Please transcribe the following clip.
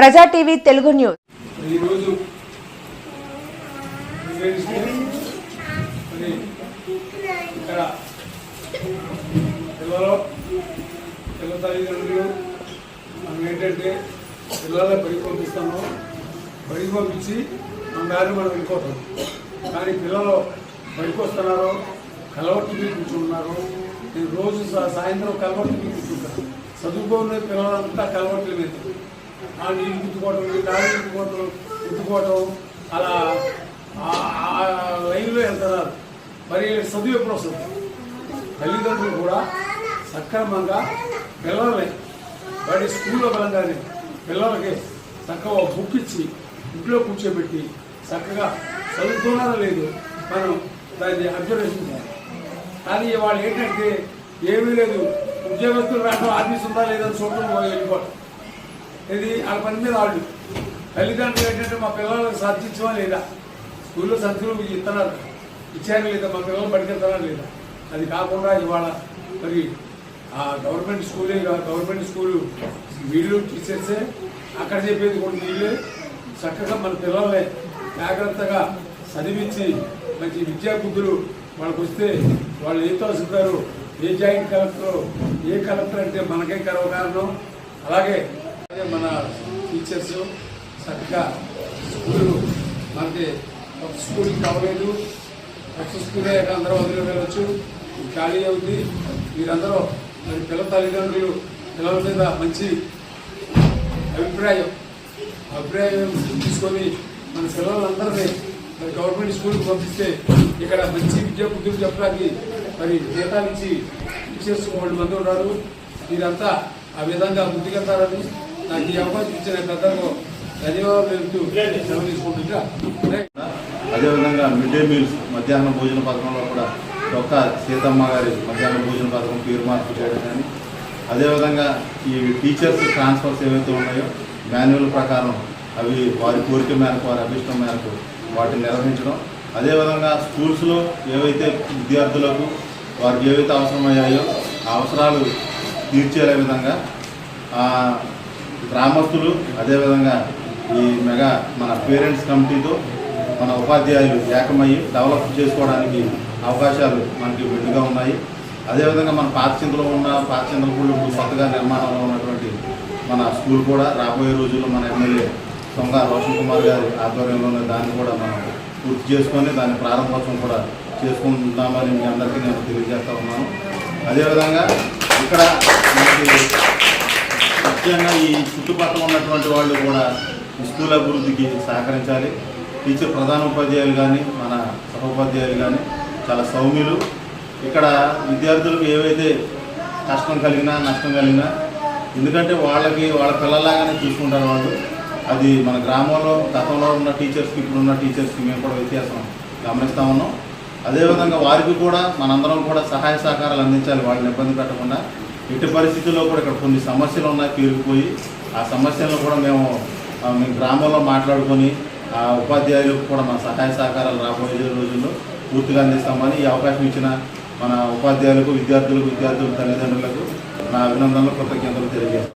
ప్రజా TV Telugu news. ఈరోజు మరి ఇక్కడ పిల్లలు పిల్లల తల్లిదండ్రులు మనం ఏంటంటే పిల్లలే బడికి పంపిస్తాము బడికి పంపించి మన దారిని మనం వెళ్ళిపోతాం. కానీ పిల్లలు బడికి వస్తున్నారు కలవట్టు మీద కూర్చుంటున్నారు. నేను రోజు సాయంత్రం కలవట్టు కూర్చుంటాను. చదువుకోని పిల్లలంతా కలవట్ల మీద. ఆ నీళ్ళు గుర్తుకోవటం ఈ దారి గుర్తుకోవటం గుర్తుకోవటం అలా ఆ- లైన్లో వెళ్తున్నారు మరి చదువు ఎప్పుడు వస్తుంది? తల్లిదండ్రులు కూడా సక్రమంగా పిల్లల్ని వాడి స్కూల్లో బలంగానే పిల్లలకి చక్కగా బుక్ ఇచ్చి ఇంట్లో కూర్చోబెట్టి చక్కగా చదువుతున్నారా లేదు మనం దాన్ని అబ్జర్వేషన్ చేయాలి కానీ వాళ్ళు ఏంటంటే ఏమీ లేదు. ఉద్యోగస్తులు రావడం ఆఫీస్ ఉందా లేదని చూడటం వెళ్ళిపోవడం ఇది వాళ్ళ పని మీద వాళ్ళు. తల్లిదండ్రులు ఏంటంటే మా పిల్లలకు సాధించమా లేదా? స్కూల్లో సంచులు ఇస్తున్నారు. ఇచ్చారు లేదా? మా పిల్లలు పడికెళ్తారా లేదా? అది కాకుండా ఇవాళ మరి ఆ గవర్నమెంట్ స్కూలే గవర్నమెంట్ స్కూలు వీళ్ళు టీచర్సే అక్కడ చెప్పేది కూడా వీళ్ళే చక్కగా మన పిల్లల్ని జాగ్రత్తగా చదివించి మంచి విద్యా వాళ్ళకు వస్తే వాళ్ళు ఏ తోసుతారు ఏ జాయింట్ కలెక్టర్ ఏ కలెక్టర్ అంటే మనకే కరవ కారణం అలాగే మన టీచర్స్ చక్కగా స్కూల్ మనకి ఒక స్కూల్ కావలేదు. ఒక స్కూలే అందరూ వదిలి వెళ్ళవచ్చు ఖాళీ అవుతుంది మీరందరూ మరి పిల్లల తల్లిదండ్రులు పిల్లల మీద మంచి అభిప్రాయం అభిప్రాయం తీసుకొని మన పిల్లలందరినీ మరి గవర్నమెంట్ స్కూల్కి పంపిస్తే ఇక్కడ మంచి విద్యా బుద్ధులు చెప్పడానికి మరి జీతాలు ఇచ్చి టీచర్స్ మూడు మంది ఉన్నారు. మీరంతా ఆ విధంగా ముందుకెళ్తారని నాకు ఈ అవకాశం ఇచ్చిన పెద్దలకు ధన్యవాదాలు తెలుపుతూ సెలవు తీసుకుంటుంటా అదేవిధంగా మిడ్ డే మీల్స్ మధ్యాహ్నం భోజన పథకంలో కూడా ఒక్క సీతమ్మ గారి మధ్యాహ్న భోజన పథకం పేరు మార్పు చేయడం కానీ అదేవిధంగా ఈ టీచర్స్ ట్రాన్స్ఫర్స్ ఏవైతే ఉన్నాయో మాన్యువల్ ప్రకారం అవి వారి కోరిక మేరకు వారి అభిష్టం మేరకు వాటిని నిర్వహించడం. అదేవిధంగా స్కూల్స్లో ఏవైతే విద్యార్థులకు వారికి ఏవైతే అవసరమయ్యాయో ఆ అవసరాలు తీర్చేలే విధంగా గ్రామస్తులు అదేవిధంగా ఈ మెగా మన పేరెంట్స్ కమిటీతో మన ఉపాధ్యాయులు ఏకమయ్యి డెవలప్ చేసుకోవడానికి అవకాశాలు మనకి మెండుగా ఉన్నాయి. అదేవిధంగా మన పాతచింతలో ఉన్న పాతచింతల కూడా ఇప్పుడు కొత్తగా నిర్మాణంలో ఉన్నటువంటి మన స్కూల్ కూడా రాబోయే రోజుల్లో మన ఎమ్మెల్యే సొంగ రోషన్ కుమార్ గారి ఆధ్వర్యంలోనే దాన్ని కూడా మనం పూర్తి చేసుకొని దాని ప్రారంభోత్సవం కూడా చేసుకుంటున్నామని మీ అందరికీ నేను తెలియజేస్తా ఉన్నాను. అదేవిధంగా ఇక్కడ మనకి ముఖ్యంగా ఈ చుట్టుపక్కల ఉన్నటువంటి వాళ్ళు కూడా స్కూల్ అభివృద్ధికి సహకరించాలి. టీచర్ ప్రధాన ఉపాధ్యాయులు కానీ మన సహోపాధ్యాయులు కానీ చాలా సౌమ్యులు. ఇక్కడ విద్యార్థులకు ఏవైతే కష్టం కలిగినా నష్టం కలిగినా ఎందుకంటే వాళ్ళకి వాళ్ళ పిల్లలాగానే చూసుకుంటారు వాళ్ళు. అది మన గ్రామంలో గతంలో ఉన్న టీచర్స్కి ఇప్పుడున్న టీచర్స్కి మేము కూడా వ్యత్యాసం గమనిస్తూ ఉన్నాం. అదేవిధంగా వారికి కూడా మనందరం కూడా సహాయ సహకారాలు అందించాలి. వాళ్ళని ఇబ్బంది పెట్టకుండా ఇటు పరిస్థితుల్లో కూడా ఇక్కడ కొన్ని సమస్యలు ఉన్నాయి పేరుకుపోయి ఆ సమస్యలను కూడా మేము మేము గ్రామంలో మాట్లాడుకొని ఆ ఉపాధ్యాయులకు కూడా మన సహాయ సహకారాలు రాబోయే రోజుల్లో పూర్తిగా అందిస్తామని ఈ అవకాశం ఇచ్చిన మన ఉపాధ్యాయులకు విద్యార్థులకు విద్యార్థులకు తల్లిదండ్రులకు నా అభినందనలు కృతజ్ఞతలు తెలియజేస్తాను